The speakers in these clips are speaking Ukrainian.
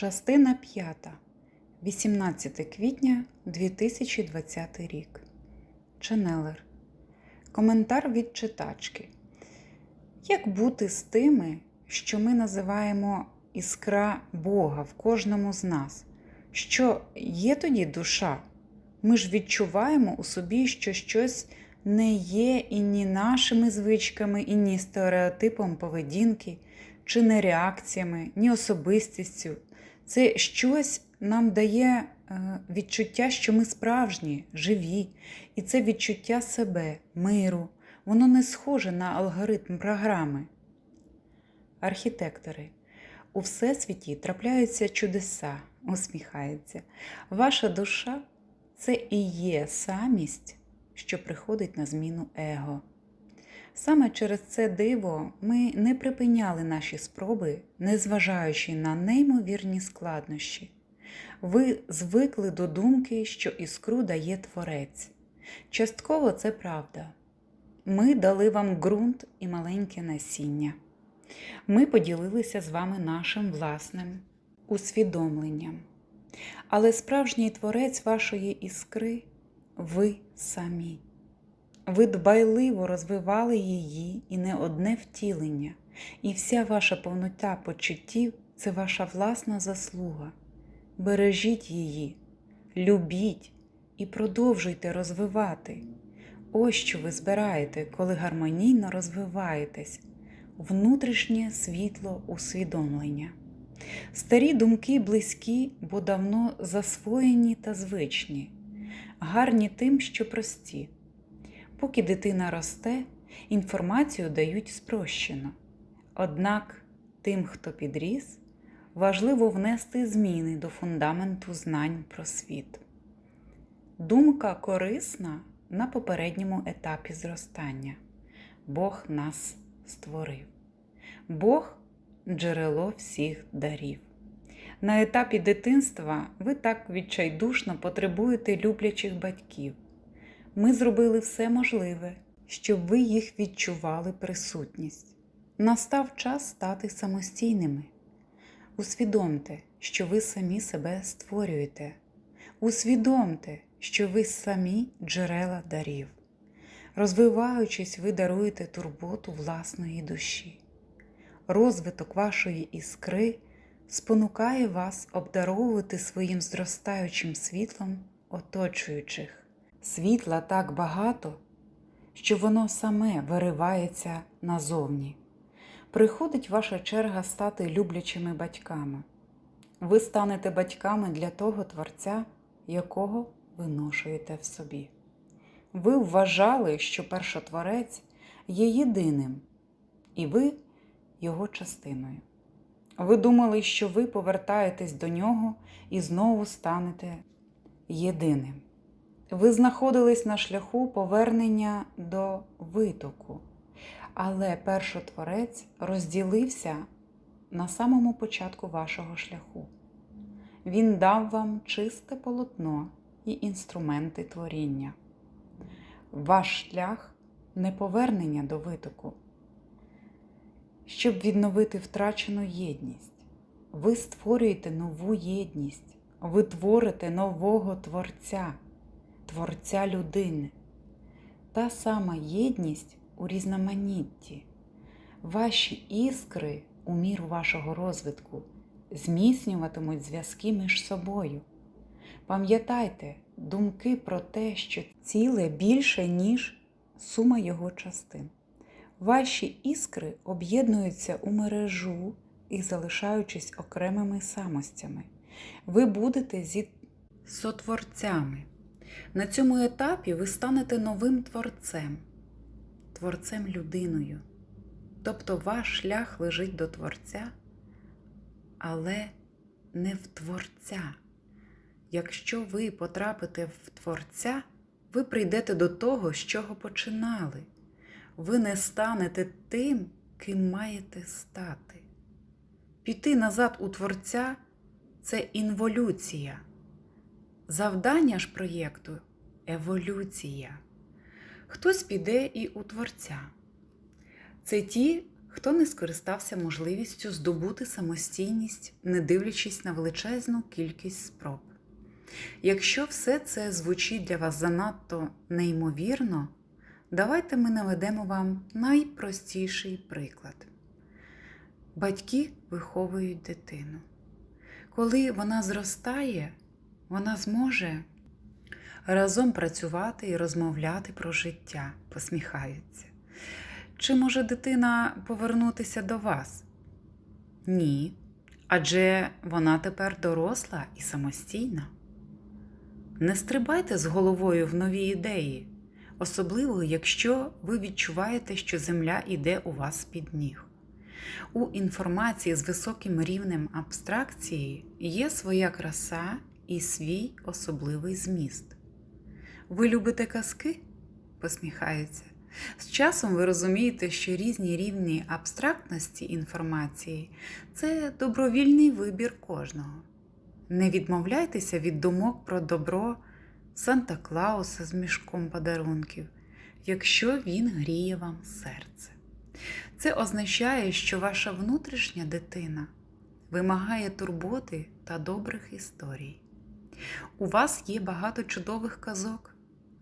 Частина 5. 18 квітня 2020 рік. Ченелер. Коментар від читачки. Як бути з тими, що ми називаємо іскра Бога в кожному з нас? Що є тоді душа? Ми ж відчуваємо у собі, що щось не є і ні нашими звичками, і ні стереотипом поведінки, чи не реакціями, ні особистістю. Це щось нам дає е, відчуття, що ми справжні, живі, і це відчуття себе, миру. Воно не схоже на алгоритм програми. Архітектори. У всесвіті трапляються чудеса, усміхається. Ваша душа це і є самість, що приходить на зміну его. Саме через це диво ми не припиняли наші спроби, незважаючи на неймовірні складнощі. Ви звикли до думки, що іскру дає творець. Частково це правда. Ми дали вам ґрунт і маленьке насіння. Ми поділилися з вами нашим власним усвідомленням. Але справжній творець вашої іскри ви самі. Ви дбайливо розвивали її і не одне втілення, і вся ваша повнота почуттів це ваша власна заслуга. Бережіть її, любіть і продовжуйте розвивати. Ось що ви збираєте, коли гармонійно розвиваєтесь, внутрішнє світло усвідомлення. Старі думки близькі, бо давно засвоєні та звичні, гарні тим, що прості. Поки дитина росте, інформацію дають спрощено. Однак тим, хто підріс, важливо внести зміни до фундаменту знань про світ. Думка корисна на попередньому етапі зростання. Бог нас створив. Бог джерело всіх дарів. На етапі дитинства ви так відчайдушно потребуєте люблячих батьків. Ми зробили все можливе, щоб ви їх відчували присутність. Настав час стати самостійними. Усвідомте, що ви самі себе створюєте. Усвідомте, що ви самі джерела дарів. Розвиваючись, ви даруєте турботу власної душі. Розвиток вашої іскри спонукає вас обдаровувати своїм зростаючим світлом оточуючих. Світла так багато, що воно саме виривається назовні. Приходить ваша черга стати люблячими батьками. Ви станете батьками для того Творця, якого ви ношуєте в собі. Ви вважали, що першотворець є єдиним, і ви його частиною. Ви думали, що ви повертаєтесь до нього і знову станете єдиним. Ви знаходились на шляху повернення до витоку, але першотворець розділився на самому початку вашого шляху. Він дав вам чисте полотно і інструменти творіння. Ваш шлях не повернення до витоку. Щоб відновити втрачену єдність, ви створюєте нову єдність, ви творите нового Творця, Творця людини. Та сама єдність у різноманітті. Ваші іскри у міру вашого розвитку зміцнюватимуть зв'язки між собою. Пам'ятайте думки про те, що ціле більше, ніж сума його частин. Ваші іскри об'єднуються у мережу і залишаючись окремими самостями. Ви будете зі сотворцями. На цьому етапі ви станете новим творцем, творцем людиною. Тобто ваш шлях лежить до Творця, але не в Творця. Якщо ви потрапите в Творця, ви прийдете до того, з чого починали. Ви не станете тим, ким маєте стати. Піти назад у Творця це інволюція. Завдання ж проєкту еволюція. Хтось піде і у Творця. Це ті, Хто не скористався можливістю здобути самостійність, не дивлячись на величезну кількість спроб? Якщо все це звучить для вас занадто неймовірно, давайте ми наведемо вам найпростіший приклад. Батьки виховують дитину. Коли вона зростає, вона зможе разом працювати і розмовляти про життя, посміхаються. Чи може дитина повернутися до вас? Ні. Адже вона тепер доросла і самостійна. Не стрибайте з головою в нові ідеї, особливо якщо ви відчуваєте, що земля іде у вас під ніг. У інформації з високим рівнем абстракції є своя краса і свій особливий зміст. Ви любите казки? посміхаються. З часом ви розумієте, що різні рівні абстрактності інформації це добровільний вибір кожного. Не відмовляйтеся від думок про добро Санта Клауса з мішком подарунків, якщо він гріє вам серце. Це означає, що ваша внутрішня дитина вимагає турботи та добрих історій. У вас є багато чудових казок.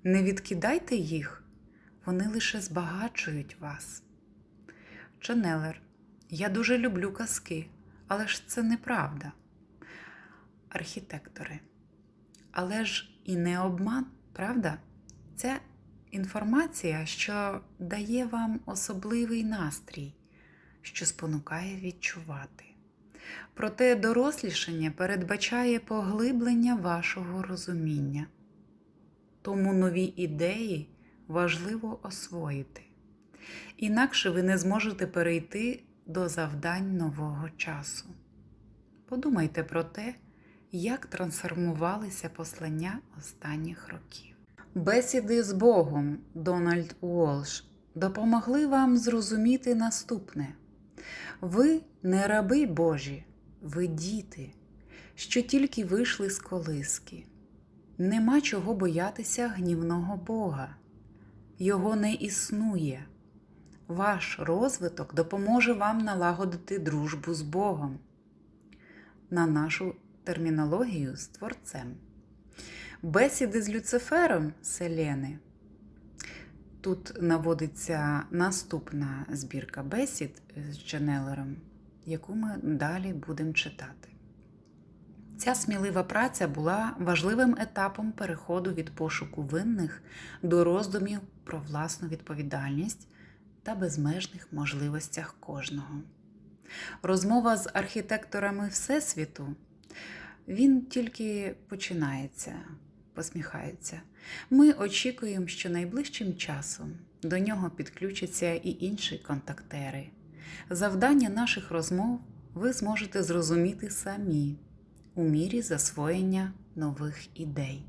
Не відкидайте їх, вони лише збагачують вас. Ченелер, я дуже люблю казки, але ж це неправда. Архітектори. Але ж і не обман, правда? Це інформація, що дає вам особливий настрій, що спонукає відчувати. Проте дорослішання передбачає поглиблення вашого розуміння. Тому нові ідеї важливо освоїти. Інакше ви не зможете перейти до завдань нового часу. Подумайте про те, як трансформувалися послання останніх років. Бесіди з Богом Дональд Уолш допомогли вам зрозуміти наступне: ви не раби Божі, ви діти, що тільки вийшли з колиски. Нема чого боятися гнівного Бога. Його не існує. Ваш розвиток допоможе вам налагодити дружбу з Богом. На нашу термінологію з Творцем. Бесіди з Люцифером Селени. Тут наводиться наступна збірка бесід з Джанелером, яку ми далі будемо читати. Ця смілива праця була важливим етапом переходу від пошуку винних до роздумів про власну відповідальність та безмежних можливостях кожного. Розмова з архітекторами Всесвіту він тільки починається, посміхається. Ми очікуємо, що найближчим часом до нього підключаться і інші контактери. Завдання наших розмов ви зможете зрозуміти самі у мірі засвоєння нових ідей.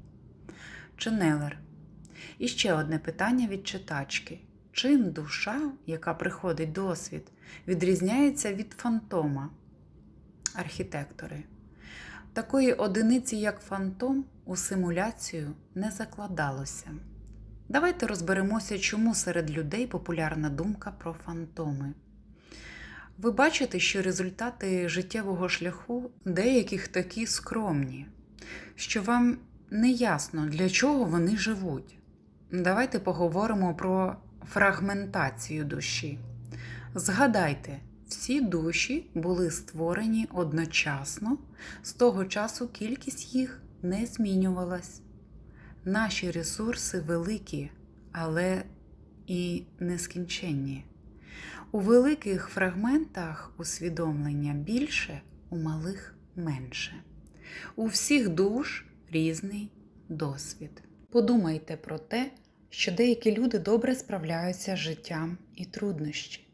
Ченелер. І ще одне питання від читачки. Чим душа, яка приходить досвід, відрізняється від фантома? Архітектори. Такої одиниці, як фантом, у симуляцію не закладалося. Давайте розберемося, чому серед людей популярна думка про фантоми. Ви бачите, що результати життєвого шляху деяких такі скромні, що вам не ясно, для чого вони живуть. Давайте поговоримо про фрагментацію душі. Згадайте, всі душі були створені одночасно, з того часу кількість їх не змінювалась. Наші ресурси великі, але і нескінченні. У великих фрагментах усвідомлення більше, у малих менше. У всіх душ різний досвід. Подумайте про те, що деякі люди добре справляються з життям і труднощі.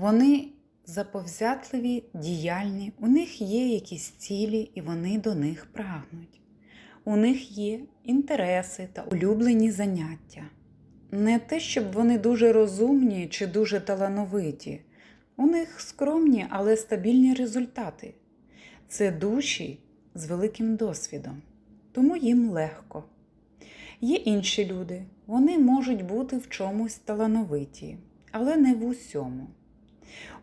Вони заповзятливі, діяльні, у них є якісь цілі, і вони до них прагнуть. У них є інтереси та улюблені заняття. Не те, щоб вони дуже розумні чи дуже талановиті. У них скромні, але стабільні результати. Це душі з великим досвідом, тому їм легко. Є інші люди, вони можуть бути в чомусь талановиті, але не в усьому.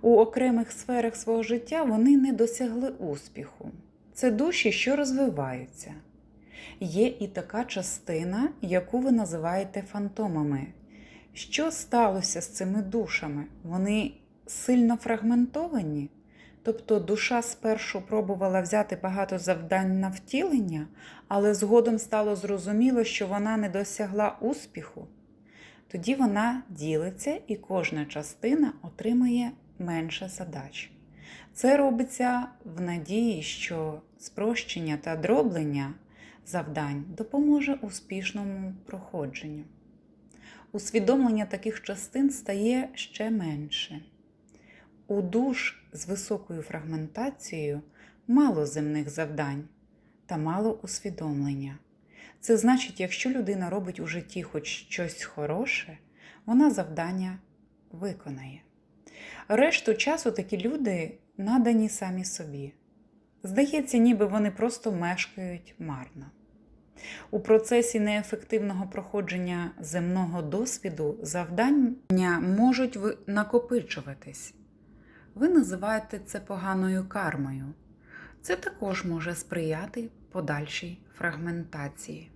У окремих сферах свого життя вони не досягли успіху. Це душі, що розвиваються. Є і така частина, яку ви називаєте фантомами. Що сталося з цими душами? Вони сильно фрагментовані? Тобто душа спершу пробувала взяти багато завдань на втілення, але згодом стало зрозуміло, що вона не досягла успіху. Тоді вона ділиться і кожна частина отримує менше задач. Це робиться в надії, що спрощення та дроблення завдань допоможе успішному проходженню. Усвідомлення таких частин стає ще менше. У душ з високою фрагментацією мало земних завдань та мало усвідомлення. Це значить, якщо людина робить у житті хоч щось хороше, вона завдання виконає. Решту часу такі люди надані самі собі. Здається, ніби вони просто мешкають марно. У процесі неефективного проходження земного досвіду завдання можуть накопичуватись. Ви називаєте це поганою кармою. Це також може сприяти подальшій фрагментації.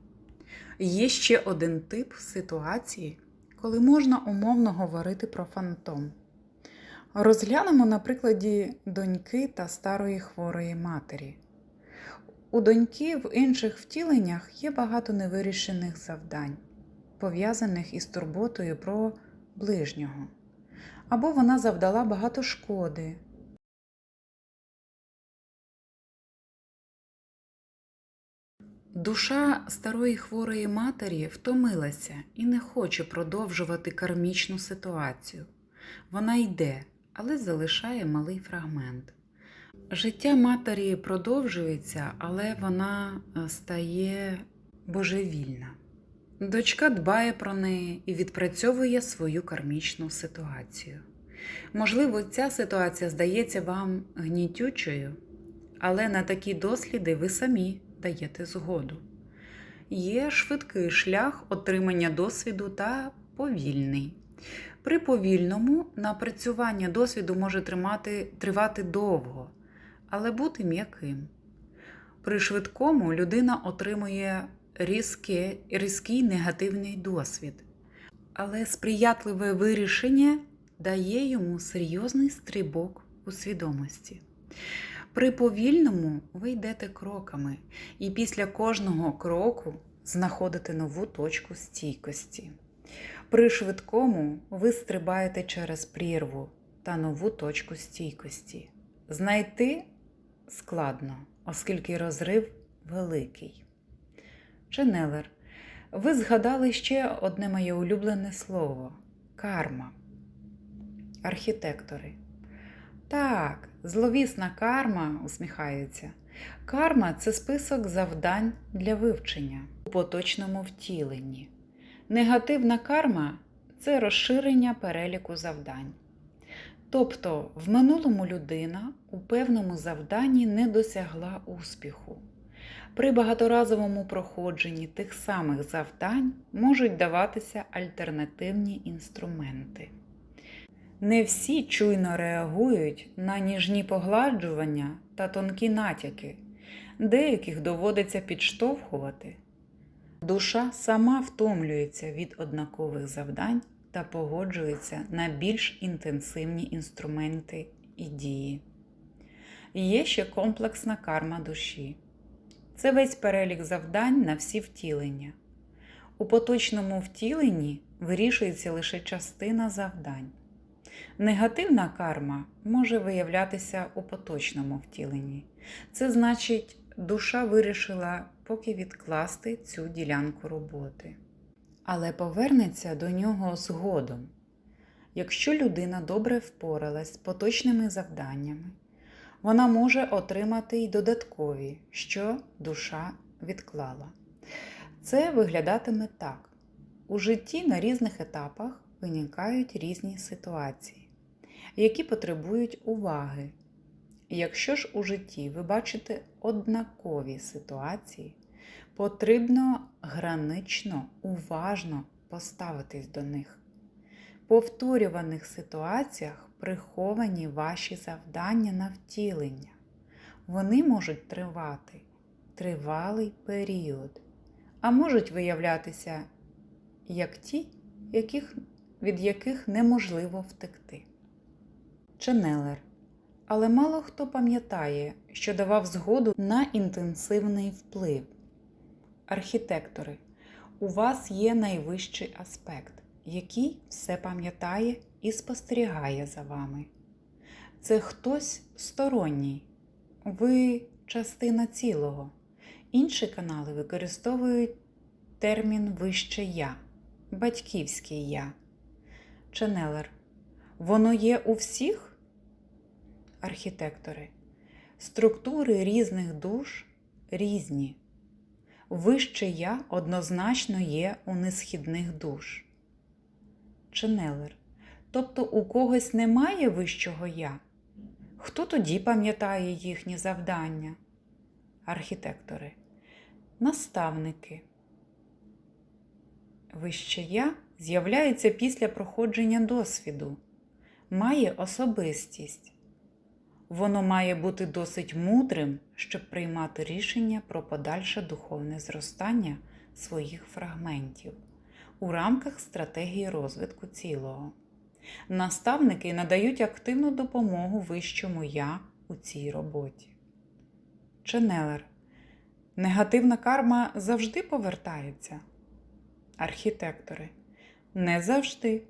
Є ще один тип ситуації, коли можна умовно говорити про фантом. Розглянемо на прикладі доньки та старої хворої матері. У доньки в інших втіленнях є багато невирішених завдань, пов'язаних із турботою про ближнього. Або вона завдала багато шкоди. Душа старої хворої матері втомилася і не хоче продовжувати кармічну ситуацію. Вона йде, але залишає малий фрагмент. Життя матері продовжується, але вона стає божевільна. Дочка дбає про неї і відпрацьовує свою кармічну ситуацію. Можливо, ця ситуація здається вам гнітючою, але на такі досліди ви самі даєте згоду. Є швидкий шлях отримання досвіду та повільний. При повільному напрацювання досвіду може тримати, тривати довго, але бути м'яким. При швидкому людина отримує різкий, різкий негативний досвід, але сприятливе вирішення дає йому серйозний стрибок у свідомості. При повільному ви йдете кроками, і після кожного кроку знаходите нову точку стійкості. При швидкому ви стрибаєте через прірву та нову точку стійкості. Знайти складно, оскільки розрив великий. Ченелер, ви згадали ще одне моє улюблене слово карма. Архітектори. Так, зловісна карма усміхається. Карма це список завдань для вивчення у поточному втіленні. Негативна карма це розширення переліку завдань. Тобто, в минулому людина у певному завданні не досягла успіху. При багаторазовому проходженні тих самих завдань можуть даватися альтернативні інструменти. Не всі чуйно реагують на ніжні погладжування та тонкі натяки, деяких доводиться підштовхувати. Душа сама втомлюється від однакових завдань та погоджується на більш інтенсивні інструменти і дії. Є ще комплексна карма душі. Це весь перелік завдань на всі втілення. У поточному втіленні вирішується лише частина завдань. Негативна карма може виявлятися у поточному втіленні. Це значить, душа вирішила поки відкласти цю ділянку роботи. Але повернеться до нього згодом. Якщо людина добре впоралась з поточними завданнями, вона може отримати й додаткові, що душа відклала. Це виглядатиме так: у житті на різних етапах виникають різні ситуації, які потребують уваги. Якщо ж у житті ви бачите однакові ситуації, потрібно гранично, уважно поставитись до них. Повторюваних ситуаціях приховані ваші завдання на втілення. Вони можуть тривати тривалий період, а можуть виявлятися як ті, яких, від яких неможливо втекти. Ченелер. Але мало хто пам'ятає, що давав згоду на інтенсивний вплив. Архітектори, у вас є найвищий аспект, який все пам'ятає і спостерігає за вами. Це хтось сторонній, ви частина цілого. Інші канали використовують термін вище я, батьківське я. Ченелер. Воно є у всіх? Архітектори. Структури різних душ різні. Вище я однозначно є у несхідних душ. Ченелер. Тобто у когось немає вищого я? Хто тоді пам'ятає їхні завдання? Архітектори. Наставники. Вище я з'являється після проходження досвіду, має особистість. Воно має бути досить мудрим, щоб приймати рішення про подальше духовне зростання своїх фрагментів у рамках стратегії розвитку цілого. Наставники надають активну допомогу вищому я у цій роботі. Ченелер. Негативна карма завжди повертається. Архітектори. Не завжди.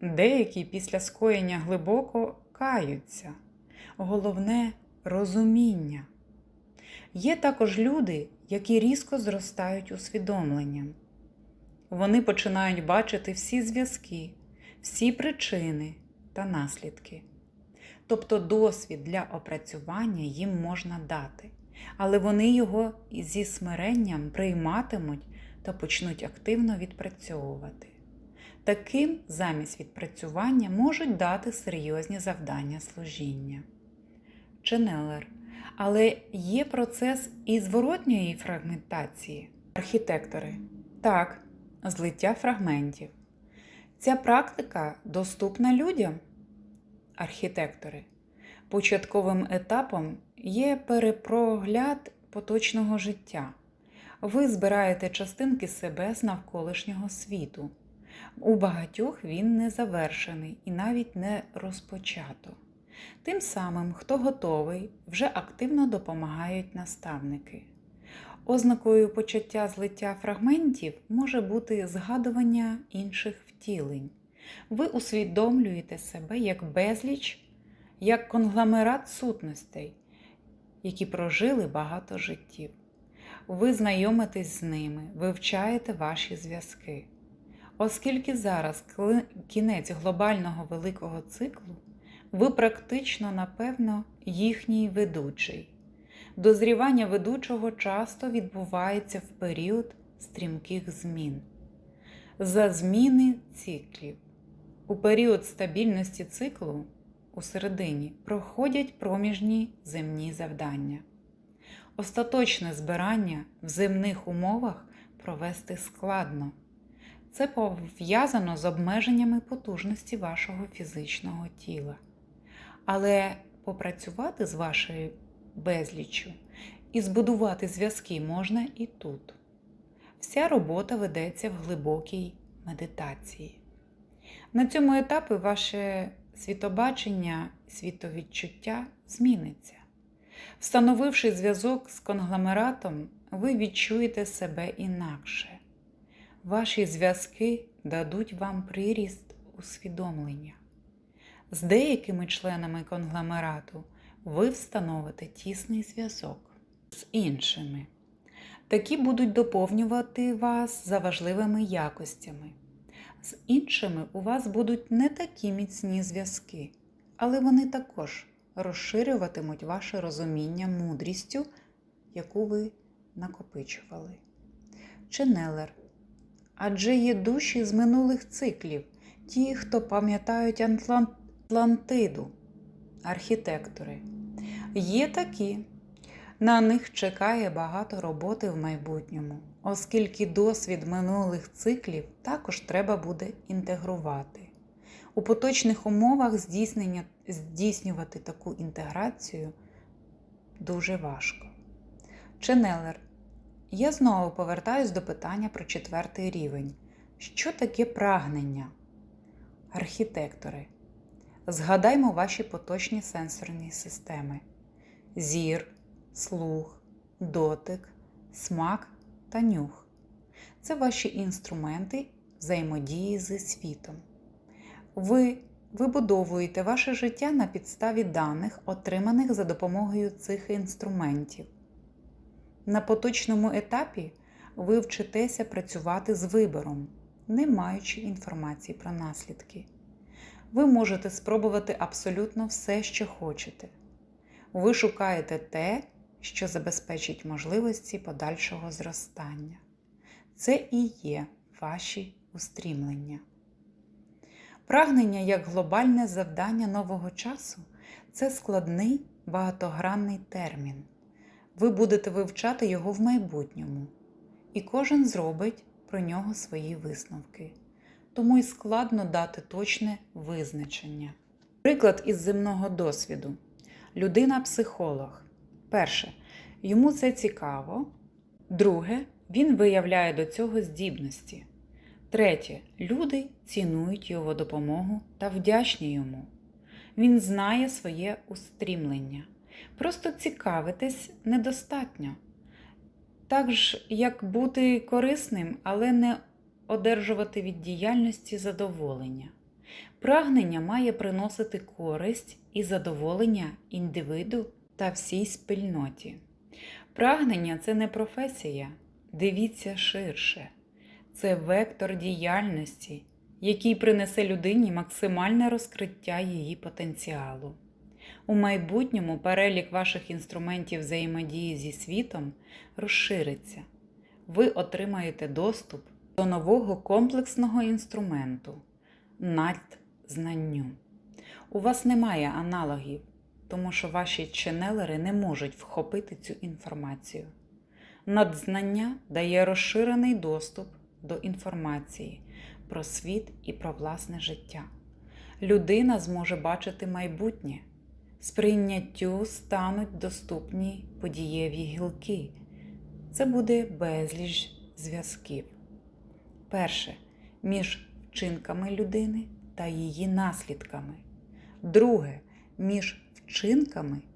Деякі після скоєння глибоко каються. Головне розуміння. Є також люди, які різко зростають усвідомленням. Вони починають бачити всі зв'язки, всі причини та наслідки. Тобто досвід для опрацювання їм можна дати, але вони його зі смиренням прийматимуть та почнуть активно відпрацьовувати. Таким замість відпрацювання можуть дати серйозні завдання служіння. Ченелер. Але є процес і зворотньої фрагментації. Архітектори. Так, злиття фрагментів. Ця практика доступна людям. Архітектори. Початковим етапом є перепрогляд поточного життя. Ви збираєте частинки себе з навколишнього світу. У багатьох він не завершений і навіть не розпочато. Тим самим, хто готовий, вже активно допомагають наставники. Ознакою почуття злиття фрагментів може бути згадування інших втілень. Ви усвідомлюєте себе як безліч, як конгломерат сутностей, які прожили багато життів. Ви знайомитесь з ними, вивчаєте ваші зв'язки. Оскільки зараз кінець глобального великого циклу, ви практично, напевно, їхній ведучий. Дозрівання ведучого часто відбувається в період стрімких змін. За зміни циклів. У період стабільності циклу у середині проходять проміжні земні завдання. Остаточне збирання в земних умовах провести складно. Це пов'язано з обмеженнями потужності вашого фізичного тіла. Але попрацювати з вашою безліччю і збудувати зв'язки можна і тут. Вся робота ведеться в глибокій медитації. На цьому етапі ваше світобачення, світовідчуття зміниться. Встановивши зв'язок з конгломератом, ви відчуєте себе інакше. Ваші зв'язки дадуть вам приріст усвідомлення. З деякими членами конгломерату ви встановите тісний зв'язок з іншими. Такі будуть доповнювати вас за важливими якостями. З іншими у вас будуть не такі міцні зв'язки, але вони також розширюватимуть ваше розуміння мудрістю, яку ви накопичували. Ченелер. Адже є душі з минулих циклів, ті, хто пам'ятають Атлантиду, архітектори. Є такі. На них чекає багато роботи в майбутньому, оскільки досвід минулих циклів також треба буде інтегрувати. У поточних умовах здійснення, здійснювати таку інтеграцію дуже важко. Ченелер. Я знову повертаюсь до питання про четвертий рівень. Що таке прагнення? Архітектори. Згадаймо ваші поточні сенсорні системи: зір, слух, дотик, смак та нюх. Це ваші інструменти взаємодії зі світом. Ви вибудовуєте ваше життя на підставі даних, отриманих за допомогою цих інструментів. На поточному етапі ви вчитеся працювати з вибором, не маючи інформації про наслідки. Ви можете спробувати абсолютно все, що хочете. Ви шукаєте те, що забезпечить можливості подальшого зростання. Це і є ваші устрімлення. Прагнення як глобальне завдання нового часу це складний багатогранний термін. Ви будете вивчати його в майбутньому, і кожен зробить про нього свої висновки. Тому й складно дати точне визначення. Приклад із земного досвіду. Людина-психолог. Перше. Йому це цікаво. Друге, він виявляє до цього здібності. Третє. Люди цінують його допомогу та вдячні йому. Він знає своє устрімлення. Просто цікавитись недостатньо. Так ж, як бути корисним, але не одержувати від діяльності задоволення. Прагнення має приносити користь і задоволення індивиду та всій спільноті. Прагнення це не професія, дивіться ширше. Це вектор діяльності, який принесе людині максимальне розкриття її потенціалу. У майбутньому перелік ваших інструментів взаємодії зі світом розшириться. Ви отримаєте доступ до нового комплексного інструменту надзнанню. У вас немає аналогів, тому що ваші ченелери не можуть вхопити цю інформацію. Надзнання дає розширений доступ до інформації про світ і про власне життя. Людина зможе бачити майбутнє. Сприйняттю стануть доступні подієві гілки. Це буде безліч зв'язків. Перше між вчинками людини та її наслідками. Друге між вчинками